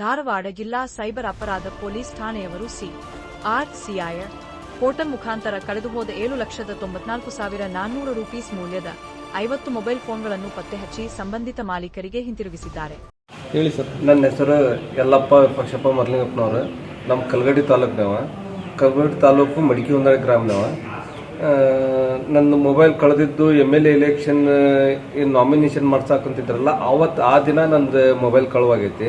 ಧಾರವಾಡ ಜಿಲ್ಲಾ ಸೈಬರ್ ಅಪರಾಧ ಪೊಲೀಸ್ ಠಾಣೆಯವರು ಸಿ. ಆರ್. ಸಿಐ. ಪೋರ್ಟಲ್ ಮುಖಾಂತರ ಕಳೆದುಹೋದ ಏಳು ಲಕ್ಷದ ತೊಂಬತ್ನಾಲ್ಕು ಸಾವಿರ ನಾನ್ನೂರು ರೂಪೀಸ್ ಮೌಲ್ಯದ ಐವತ್ತು ಮೊಬೈಲ್ ಫೋನ್ಗಳನ್ನು ಪತ್ತೆ ಹಚ್ಚಿ ಸಂಬಂಧಿತ ಮಾಲೀಕರಿಗೆ ಹಿಂತಿರುಗಿಸಿದ್ದಾರೆ. ಹೇಳಿ ಸರ್. ನನ್ನ ಹೆಸರು ಯಲ್ಲಪ್ಪ ಪಕ್ಷಪ್ಪ ಮರ್ಲಿಂಗಪ್ಪನವರು. ನಮ್ಮ ಕಲ್ಗಡಿ ತಾಲೂಕಿನವ. ಕಲ್ಗಡಿ ತಾಲೂಕು ಮಡಿಕೆ ಹೊಂದಾಳಿ ಗ್ರಾಮನವ ನನ್ನ ಮೊಬೈಲ್ ಕಳೆದಿದ್ದು ಎಂ ಎಲ್ ಎ ಎಲೆಕ್ಷನ್ ಏನು ನಾಮಿನೇಷನ್ ಮಾಡ್ಸಾಕಂತಿದ್ರಲ್ಲ ಅವತ್ತು ಆ ದಿನ ನಂದು ಮೊಬೈಲ್ ಕಳುವಾಗೈತಿ.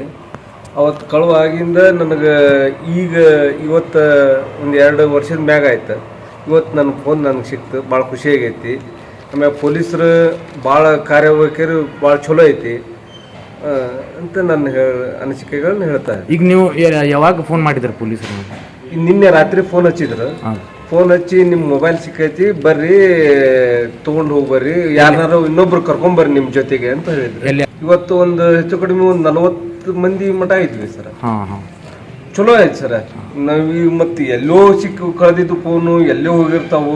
ಅವತ್ತು ಕಳುವಾಗಿಂದ ನನಗೆ ಈಗ ಇವತ್ತು ಒಂದು ಎರಡು ವರ್ಷದ ಮ್ಯಾಗ ಆಯ್ತು. ಇವತ್ತು ನನ್ನ ಫೋನ್ ನನಗೆ ಸಿಕ್ತು ಭಾಳ ಖುಷಿ ಆಗೈತಿ. ಆಮೇಲೆ ಪೊಲೀಸರು ಭಾಳ ಕಾರ್ಯವೈಖರಿ ಭಾಳ ಚಲೋ ಐತಿ. ಅಂತ ನನ್ನ ಅನಿಸಿಕೆಗಳನ್ನ ಹೇಳ್ತಾರೆ. ಈಗ ನೀವು ಯಾವಾಗ ಫೋನ್ ಮಾಡಿದ್ರು ಪೊಲೀಸರು ನಿನ್ನೆ ರಾತ್ರಿ ಫೋನ್ ಹಚ್ಚಿದ್ರು. ಫೋನ್ ಹಚ್ಚಿ ನಿಮ್ಮ ಮೊಬೈಲ್ ಸಿಕ್ಕೈತಿ ಬರ್ರಿ ತೊಗೊಂಡು ಹೋಗಿ ಬರ್ರಿ ಯಾರು ಇನ್ನೊಬ್ರು ಕರ್ಕೊಂಬರ್ರಿ ನಿಮ್ಮ ಜೊತೆಗೆ ಅಂತ ಹೇಳಿದ್ರು. ಇವತ್ತು ಒಂದು ಹೆಚ್ಚು ಕಡಿಮೆ ಒಂದು ನಲವತ್ತು ಮಂದಿ ಮಠ ಇದ್ವಿ ಸರ್. ಹಾಂ ಹಾಂ. ಚಲೋ ಆಯ್ತು ಸರ್. ನಾವು ಮತ್ತೆ ಎಲ್ಲೋ ಸಿಕ್ಕು ಕಳೆದಿದ್ದು ಫೋನು ಎಲ್ಲೋ ಹೋಗಿರ್ತಾವು.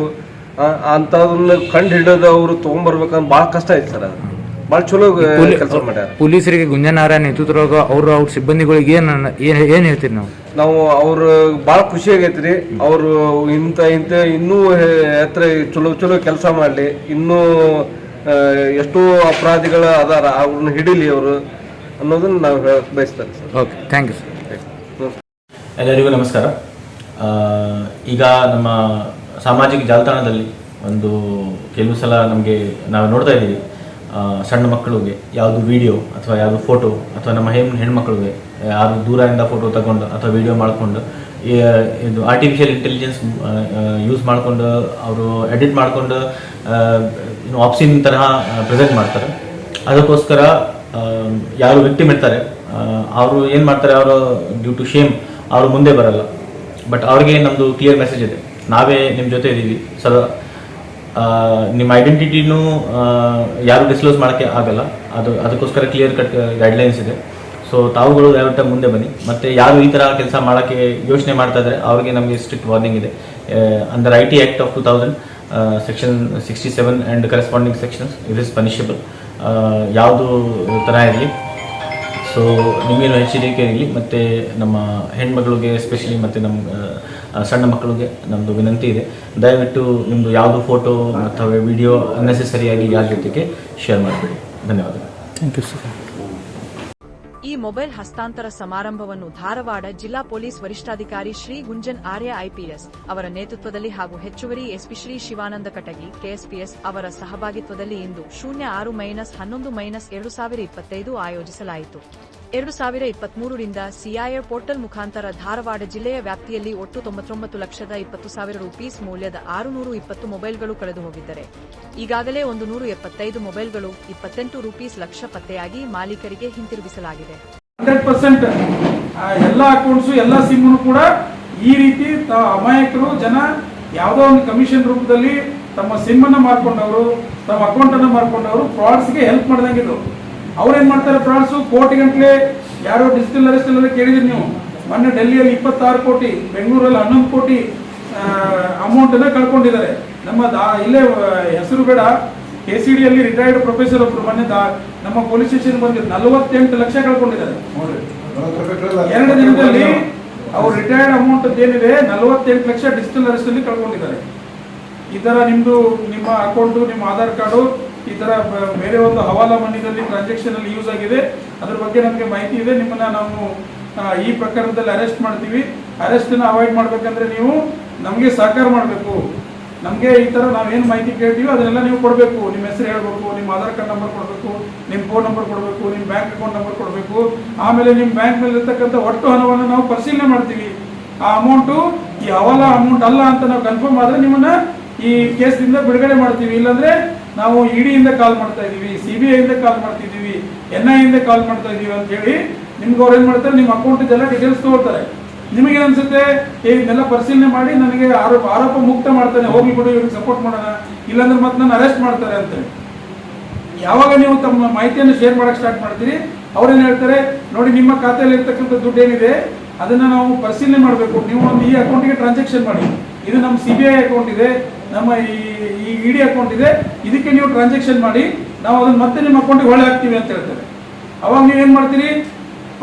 ಅಂಥದನ್ನ ಕಂಡು ಹಿಡಿದು ಅವರು ತೊಗೊಂಬರ್ಬೇಕಂದ್ರೆ ಭಾಳ ಕಷ್ಟ ಆಯ್ತು ಸರ್. ಅದು ಭಾಳ ಚಲೋ ಕೆಲಸ ಮಾಡ್ಯಾರ. ಪೊಲೀಸರಿಗೆ ಗುಂಜನಾರ ನೇತೃತ್ವದಾಗ ಅವ್ರು ಅವ್ರ ಸಿಬ್ಬಂದಿಗಳಿಗೆ ಏನು ಏನು ಹೇಳ್ತೀರಿ ನಾವು? ನಾವು ಅವ್ರು ಭಾಳ ಖುಷಿ ರೀ ಅವರು ಇಂಥ ಇಂಥ ಇನ್ನೂ ಹತ್ರ ಚಲೋ ಚಲೋ ಕೆಲಸ ಮಾಡಲಿ. ಇನ್ನೂ ಎಷ್ಟೋ ಅಪರಾಧಿಗಳ ಅದಾರ. ಅವ್ರನ್ನ ಹಿಡೀಲಿ ಅವರು. ಅನ್ನೋದನ್ನ ನಾವು ಹೇಳಕ್ ಬಯಸ್ತೇನೆ sir. Okay thank you sir ಎಲ್ಲರಿಗೂ ನಮಸ್ಕಾರ. ಆ, ಈಗ ನಮ್ಮ ಸಾಮಾಜಿಕ ಜಾಲತಾಣದಲ್ಲಿ ಒಂದು ಕೆಲವು ಸಲ ನಮಗೆ ನಾವು ನೋಡ್ತಾ ಇದ್ದೀವಿ. ಆ, ಸಣ್ಣ ಮಕ್ಕಳಿಗೆ ಯಾವುದು ವಿಡಿಯೋ ಅಥವಾ ಯಾವುದು ಫೋಟೋ ಅಥವಾ ನಮ್ಮ ಹೆಣ್ಣು ಹೆಣ್ಮಕ್ಳಿಗೆ ಯಾರು ದೂರದಿಂದ ಫೋಟೋ ತಗೊಂಡು ಅಥವಾ ವಿಡಿಯೋ ಮಾಡಿಕೊಂಡು ಇದು ಆರ್ಟಿಫಿಷಿಯಲ್ ಇಂಟೆಲಿಜೆನ್ಸ್ ಯೂಸ್ ಮಾಡಿಕೊಂಡು ಅವರು ಎಡಿಟ್ ಮಾಡಿಕೊಂಡು ಆಪ್ಸಿನ್ ತರಹ ಪ್ರೆಸೆಂಟ್ ಮಾಡ್ತಾರೆ. ಅದಕ್ಕೋಸ್ಕರ ಯಾರು ವ್ಯಕ್ತಿ ಇರ್ತಾರೆ. ಅವರು ಏನು ಮಾಡ್ತಾರೆ, ಅವರು ಡ್ಯೂ ಟು ಶೇಮ್ ಅವರು ಮುಂದೆ ಬರಲ್ಲ. ಬಟ್ ಅವ್ರಿಗೆ ನಮ್ಮದು ಕ್ಲಿಯರ್ ಮೆಸೇಜ್ ಇದೆ. ನಾವೇ ನಿಮ್ಮ ಜೊತೆ ಇದ್ದೀವಿ ಸರ್ ನಿಮ್ಮ ಐಡೆಂಟಿಟಿನೂ ಯಾರು ಡಿಸ್ಕ್ಲೋಸ್ ಮಾಡೋಕ್ಕೆ ಆಗಲ್ಲ. ಅದು, ಅದಕ್ಕೋಸ್ಕರ ಕ್ಲಿಯರ್ ಕಟ್ ಗೈಡ್ಲೈನ್ಸ್ ಇದೆ. ಸೊ ತಾವುಗಳು ದಯವಿಟ್ಟು ಮುಂದೆ ಬನ್ನಿ. ಮತ್ತು ಯಾರು ಈ ಥರ ಕೆಲಸ ಮಾಡೋಕ್ಕೆ ಯೋಚನೆ ಮಾಡ್ತಾ ಇದ್ದಾರೆ ಅವ್ರಿಗೆ ನಮಗೆ ಸ್ಟ್ರಿಕ್ಟ್ ವಾರ್ನಿಂಗ್ ಇದೆ. Under I T act of two thousand section sixty seven and corresponding sections it is punishable ಯಾವುದು ಥರ ಇರಲಿ. ಸೊ ನಿಮಗೇನು ಎಚ್ಚರಿಕೆ ಇರಲಿ, ಮತ್ತು ನಮ್ಮ ಹೆಣ್ಮಗಳಿಗೆ ಎಸ್ಪೆಷಲಿ ಮತ್ತು ನಮ್ಮ ಸಣ್ಣ ಮಕ್ಕಳಿಗೆ ನಮ್ಮದು ವಿನಂತಿ ಇದೆ. ದಯವಿಟ್ಟು ನಿಮ್ಮದು ಯಾವುದು ಫೋಟೋ ಅಥವಾ ವಿಡಿಯೋ ಅನ್ನೆಸೆಸರಿಯಾಗಿ ಯಾರ ಜೊತೆಗೆ ಶೇರ್ ಮಾಡಬೇಡಿ. ಧನ್ಯವಾದಗಳು. ಥ್ಯಾಂಕ್ ಯು ಸರ್ ಮೊಬೈಲ್ ಹಸ್ತಾಂತರ ಸಮಾರಂಭವನ್ನು ಧಾರವಾಡ ಜಿಲ್ಲಾ ಪೊಲೀಸ್ ವರಿಷ್ಠಾಧಿಕಾರಿ ಶ್ರೀ ಗುಂಜನ್ ಆರ್ಯ ಐಪಿಎಸ್ ಅವರ ನೇತೃತ್ವದಲ್ಲಿ ಹಾಗೂ ಹೆಚ್ಚುವರಿ ಎಸ್ಪಿ ಶ್ರೀ ಶಿವಾನಂದ ಕಟಗಿ, ಕೆಎಸ್ಪಿಎಸ್ ಅವರ ಸಹಭಾಗಿತ್ವದಲ್ಲಿ ಇಂದು ಶೂನ್ಯ ಆರು ಮೈನಸ್ ಹನ್ನೊಂದು ಮೈನಸ್ ಎರಡು ಸಾವಿರ ಇಪ್ಪತ್ತೈದು ಆಯೋಜಿಸಲಾಯಿತು. ಎರಡು ಸಾವಿರ ಇಪ್ಪತ್ಮೂರರಿಂದ ಸಿಐಎ ಪೋರ್ಟಲ್ ಮುಖಾಂತರ ಧಾರವಾಡ ಜಿಲ್ಲೆಯ ವ್ಯಾಪ್ತಿಯಲ್ಲಿ ಒಟ್ಟು ತೊಂಬತ್ತೊಂಬತ್ತು ಲಕ್ಷದ ಇಪ್ಪತ್ತು ಸಾವಿರ ರೂಪೀಸ್ ಮೌಲ್ಯದ ಆರುನೂರು ಇಪ್ಪತ್ತು ಮೊಬೈಲ್ಗಳು ಕಳೆದು ಹೋಗಿದ್ದರೆ ಈಗಾಗಲೇ ಒಂದು ನೂರು ಎಪ್ಪತ್ತೈದು ಮೊಬೈಲ್ಗಳು ಇಪ್ಪತ್ತೆಂಟು ರೂಪೀಸ್ ಲಕ್ಷ ಪತ್ತೆಯಾಗಿ ಮಾಲೀಕರಿಗೆ ಹಿಂತಿರುಗಿಸಲಾಗಿದೆ. ಹಂಡ್ರೆಡ್ ಪರ್ಸೆಂಟ್ ಎಲ್ಲ ಅಕೌಂಟ್ಸ್ ಎಲ್ಲ ಸಿಮ್ನು ಕೂಡ ಈ ರೀತಿ ಅಮಾಯಕರು ಜನ ಯಾವುದೋ ಒಂದು ಕಮಿಷನ್ ರೂಪದಲ್ಲಿ ತಮ್ಮ ಸಿಮ್ಮನ್ನು ಮಾರ್ಕೊಂಡವರು, ತಮ್ಮ ಅಕೌಂಟನ್ನು ಮಾರ್ಕೊಂಡವರು ಫ್ರಾಡ್ಸ್ಗೆ ಹೆಲ್ಪ್ ಮಾಡ್ದಂಗಿದ್ರು ಅವ್ರು ಏನ್ ಮಾಡ್ತಾರೆ ಫ್ರಾಡ್ಸು ಕೋಟಿ ಗಂಟ್ಲೆ ಯಾರೋ ಡಿಜಿಟಲ್ ಅರೆಸ್ಟಲ್ಲಿ ಕೇಳಿದ್ರಿ ನೀವು. ಮೊನ್ನೆ ಡೆಲ್ಲಿಯಲ್ಲಿ ಇಪ್ಪತ್ತಾರು ಕೋಟಿ ಬೆಂಗಳೂರಲ್ಲಿ ಹನ್ನೊಂದು ಕೋಟಿ ಅಮೌಂಟ್ ಅನ್ನ ಕಳ್ಕೊಂಡಿದ್ದಾರೆ. ನಮ್ಮ ದಾ- ಇಲ್ಲೇ ಹೆಸರು ಬೇಡ. ಕೆ ಸಿ ಡಿಯಲ್ಲಿ ರಿಟೈರ್ಡ್ ಪ್ರೊಫೆಸರ್ ಒಬ್ರು ಮೊನ್ನೆ ದಾ- ನಮ್ಮ ಪೊಲೀಸ್ ಸ್ಟೇಷನ್ ಬಂದಿದ್ದು ನಲವತ್ತೆಂಟು ಲಕ್ಷ ಕಳ್ಕೊಂಡಿದ್ದಾರೆ. ಎರಡು ದಿನದಲ್ಲಿ ಅವ್ರು ರಿಟೈರ್ಡ್ ಅಮೌಂಟ್ ಏನಿದೆ ನಲವತ್ತೆಂಟು ಲಕ್ಷ ಡಿಜಿಟಲ್ ಅರೆಸ್ಟ್ ಅಲ್ಲಿ ಕಳ್ಕೊಂಡಿದ್ದಾರೆ. ಈ ತರ ನಿಮ್ದು ನಿಮ್ಮ ಅಕೌಂಟು ನಿಮ್ಮ ಆಧಾರ್ ಕಾರ್ಡು ಈ ತರ ಬೇರೆ ಒಂದು ಹವಾಲಾ ಟ್ರಾನ್ಸಾಕ್ಷನ್ ಅಲ್ಲಿ ಯೂಸ್ ಆಗಿದೆ. ಅದ್ರ ಬಗ್ಗೆ ನಮಗೆ ಮಾಹಿತಿ ಇದೆ. ನಿಮ್ಮನ್ನ ನಾವು ಈ ಪ್ರಕರಣದಲ್ಲಿ ಅರೆಸ್ಟ್ ಮಾಡ್ತೀವಿ. ಅರೆಸ್ಟ್ ಅವಾಯ್ಡ್ ಮಾಡ್ಬೇಕಂದ್ರೆ ನೀವು ನಮಗೆ ಸಹಕಾರ ಮಾಡಬೇಕು. ನಮಗೆ ಈ ತರ ನಾವೇನು ಮಾಹಿತಿ ಕೇಳ್ತೀವಿ ಅದನ್ನೆಲ್ಲ ನೀವು ಕೊಡಬೇಕು. ನಿಮ್ಮ ಹೆಸರು ಹೇಳ್ಬೇಕು, ನಿಮ್ಮ ಆಧಾರ್ ಕಾರ್ಡ್ ನಂಬರ್ ಕೊಡಬೇಕು, ನಿಮ್ಮ ಫೋನ್ ನಂಬರ್ ಕೊಡಬೇಕು, ನಿಮ್ಮ ಬ್ಯಾಂಕ್ ಅಕೌಂಟ್ ನಂಬರ್ ಕೊಡಬೇಕು. ಆಮೇಲೆ ನಿಮ್ಮ ಬ್ಯಾಂಕ್ನಲ್ಲಿ ಇರ್ತಕ್ಕಂಥ ಒಟ್ಟು ಹಣವನ್ನು ನಾವು ಪರಿಶೀಲನೆ ಮಾಡ್ತೀವಿ. ಆ ಅಮೌಂಟು ಈ ಹವಾಲಾ ಅಮೌಂಟ್ ಅಲ್ಲ ಅಂತ ನಾವು ಕನ್ಫರ್ಮ್ ಆದರೆ ನಿಮ್ಮನ್ನ ಈ ಕೇಸ್ದಿಂದ ಬಿಡುಗಡೆ ಮಾಡ್ತೀವಿ. ಇಲ್ಲಾಂದ್ರೆ ನಾವು ಇಡಿಯಿಂದ ಕಾಲ್ ಮಾಡ್ತಾ ಇದೀವಿ ಸಿ ಬಿ ಐಯಿಂದ ಕಾಲ್ ಮಾಡ್ತಿದ್ದೀವಿ ಎನ್ ಐ ಇಂದ ಕಾಲ್ ಮಾಡ್ತಾ ಇದೀವಿ ಅಂತ ಹೇಳಿ ನಿಮ್ಗೆ ಅವ್ರು ಏನ್ ಮಾಡ್ತಾರೆ? ನಿಮ್ಮ ಅಕೌಂಟ್ ಎಲ್ಲ ಡೀಟೇಲ್ಸ್ ತಗೊಳ್ತಾರೆ. ನಿಮಗೆ ಅನ್ಸುತ್ತೆ? ಇದನ್ನೆಲ್ಲ ಪರಿಶೀಲನೆ ಮಾಡಿ ನನಗೆ ಆರೋಪ ಆರೋಪ ಮುಕ್ತ ಮಾಡ್ತಾನೆ ಹೋಗಿ ಬಿಡು, ಇವ್ರಿಗೆ ಸಪೋರ್ಟ್ ಮಾಡೋಣ, ಇಲ್ಲಾಂದ್ರೆ ಮತ್ತೆ ನಾನು ಅರೆಸ್ಟ್ ಮಾಡ್ತಾರೆ ಅಂತೇಳಿ ಯಾವಾಗ ನೀವು ತಮ್ಮ ಮಾಹಿತಿಯನ್ನು ಶೇರ್ ಮಾಡಕ್ಕೆ ಸ್ಟಾರ್ಟ್ ಮಾಡ್ತೀರಿ, ಅವ್ರೇನು ಹೇಳ್ತಾರೆ? ನೋಡಿ, ನಿಮ್ಮ ಖಾತೆಯಲ್ಲಿ ಇರ್ತಕ್ಕಂಥ ದುಡ್ಡು ಏನಿದೆ, ಅದನ್ನ ನಾವು ಪರಿಶೀಲನೆ ಮಾಡಬೇಕು. ನೀವು ಒಂದು ಈ ಅಕೌಂಟಿಗೆ ಟ್ರಾನ್ಸಾಕ್ಷನ್ ಮಾಡಿ. ಇದು ನಮ್ಮ ಸಿ ಬಿ ಐ ಅಕೌಂಟ್ ಇದೆ. ನಮ್ಮ ಈ ಈ ಡಿ ಅಕೌಂಟ್ ಇದೆ. ಇದಕ್ಕೆ ನೀವು ಟ್ರಾನ್ಸಾಕ್ಷನ್ ಮಾಡಿ, ನಾವು ಅದನ್ನು ಮತ್ತೆ ನಿಮ್ಮ ಅಕೌಂಟಿಗೆ ಹೊಳೆ ಹಾಕ್ತೀವಿ ಅಂತ ಹೇಳ್ತಾರೆ. ಅವಾಗ ನೀವು ಏನು ಮಾಡ್ತೀರಿ?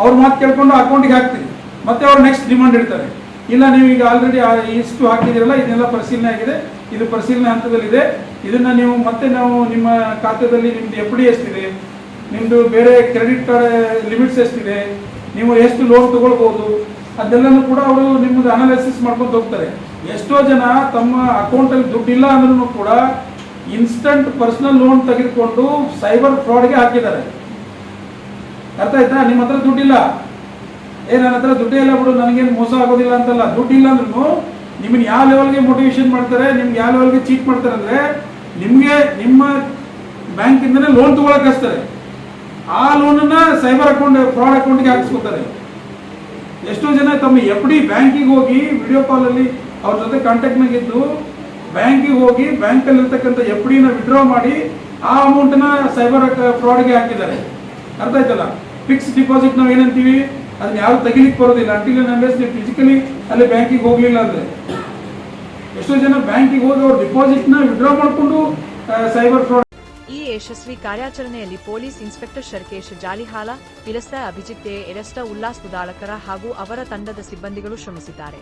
ಅವ್ರ ಮಾತು ಕೇಳ್ಕೊಂಡು ಅಕೌಂಟಿಗೆ ಹಾಕ್ತೀರಿ. ಮತ್ತೆ ಅವ್ರು ನೆಕ್ಸ್ಟ್ ಡಿಮಾಂಡ್ ಇಡ್ತಾರೆ. ಇಲ್ಲ, ನೀವು ಈಗ ಆಲ್ರೆಡಿ ಇಷ್ಟು ಹಾಕಿದಿರಲ್ಲ ಇದನ್ನೆಲ್ಲ ಪರಿಶೀಲನೆ ಆಗಿದೆ. ಇದು ಪರಿಶೀಲನೆ ಹಂತದಲ್ಲಿದೆ. ಇದನ್ನು ನೀವು ಮತ್ತೆ ನಾವು ನಿಮ್ಮ ಖಾತೆಯಲ್ಲಿ ನಿಮ್ದು ಎಫ್ ಡಿ ಎಷ್ಟಿದೆ ನಿಮ್ಮದು ಬೇರೆ ಕ್ರೆಡಿಟ್ ಕಾರ್ಡ್ ಲಿಮಿಟ್ಸ್ ಎಷ್ಟಿದೆ, ನೀವು ಎಷ್ಟು ಲೋನ್ ತಗೊಳ್ಬಹುದು ಅದೆಲ್ಲನೂ ಕೂಡ ಅವರು ನಿಮ್ಮದು ಅನಾಲಿಸಿಸ್ ಮಾಡ್ಕೊಂಡು ಹೋಗ್ತಾರೆ. ಎಷ್ಟೋ ಜನ ತಮ್ಮ ಅಕೌಂಟಲ್ಲಿ ದುಡ್ಡಿಲ್ಲ ಅಂದ್ರೂ ಕೂಡ ಇನ್ಸ್ಟಂಟ್ ಪರ್ಸನಲ್ ಲೋನ್ ತೆಗೆದುಕೊಂಡು ಸೈಬರ್ ಫ್ರಾಡ್ಗೆ ಹಾಕಿದ್ದಾರೆ. ಅರ್ಥ ಆಯ್ತಾ? ನಿಮ್ಮ ಹತ್ರ ದುಡ್ಡಿಲ್ಲ. ಏ, ನನ್ನ ಹತ್ರ ದುಡ್ಡೇ ಇಲ್ಲ ಬಿಡು, ನನಗೇನು ಮೋಸ ಆಗೋದಿಲ್ಲ ಅಂತಲ್ಲ. ದುಡ್ಡಿಲ್ಲ ಅಂದ್ರೂ ನಿಮ್ಮನ್ನ ಯಾವ ಲೆವೆಲ್ಗೆ ಮೋಟಿವೇಶನ್ ಮಾಡ್ತಾರೆ, ನಿಮ್ಗೆ ಯಾವ ಲೆವೆಲ್ಗೆ ಚೀಟ್ ಮಾಡ್ತಾರೆ ಅಂದ್ರೆ ನಿಮಗೆ ನಿಮ್ಮ ಬ್ಯಾಂಕಿಂದನೇ ಲೋನ್ ತಗೊಳಕ್ ಹಚ್ತಾರೆ. ಆ ಲೋನನ್ನು ಸೈಬರ್ ಅಕೌಂಟ್ ಫ್ರಾಡ್ ಅಕೌಂಟ್ಗೆ ಹಾಕಿಸ್ಕೊತಾರೆ. ಎಷ್ಟೋ ಜನ ತಮ್ಮ ಎಫ್ ಡಿ ಬ್ಯಾಂಕಿಗೆ ಹೋಗಿ ವಿಡಿಯೋ ಕಾಲಲ್ಲಿ ಅವ್ರ ಜೊತೆ ಕಾಂಟ್ಯಾಕ್ಟ್ನಾಗ ಇದ್ದು ಬ್ಯಾಂಕಿಗೆ ಹೋಗಿ ಬ್ಯಾಂಕಲ್ಲಿ ಇರ್ತಕ್ಕಂಥ ಎಫ್ ಡಿನ ವಿಡ್ರಾ ಮಾಡಿ ಆ ಅಮೌಂಟನ್ನ ಸೈಬರ್ ಫ್ರಾಡ್ಗೆ ಹಾಕಿದ್ದಾರೆ. ಅರ್ಥ ಆಯ್ತಲ್ಲ? ಫಿಕ್ಸ್ ಡಿಪಾಸಿಟ್ ನಾವು ಏನಂತೀವಿ? ಅದನ್ನ ಯಾರು ತೆಗಿಲಿಕ್ಕೆ ಬರೋದಿಲ್ಲ. ಅಂಟಿಲ್ ನಂಬರ್ಸ್ ನೀವು ಫಿಸಿಕಲಿ ಅಲ್ಲಿ ಬ್ಯಾಂಕಿಗೆ ಹೋಗ್ಲಿಲ್ಲ ಅಂದ್ರೆ. ಎಷ್ಟೋ ಜನ ಬ್ಯಾಂಕಿಗೆ ಹೋಗಿ ಅವ್ರ ಡಿಪಾಸಿಟ್ನ ವಿಡ್ರಾ ಮಾಡಿಕೊಂಡು ಸೈಬರ್ ಫ್ರಾಡ್ ಈ ಯಶಸ್ವಿ ಕಾರ್ಯಾಚರಣೆಯಲ್ಲಿ ಪೊಲೀಸ್ ಇನ್ಸ್ಪೆಕ್ಟರ್ ಶರ್ಕೇಶ್ ಜಾಲಿಹಾಲ ಪಿರಸ್ತ ಅಭಿಜಿತ್ ಎರಸ್ತ ಉಲ್ಲಾಸ್ ಉದಾಳಕರ ಹಾಗೂ ಅವರ ತಂಡದ ಸಿಬ್ಬಂದಿಗಳು ಶ್ರಮಿಸಿದ್ದಾರೆ.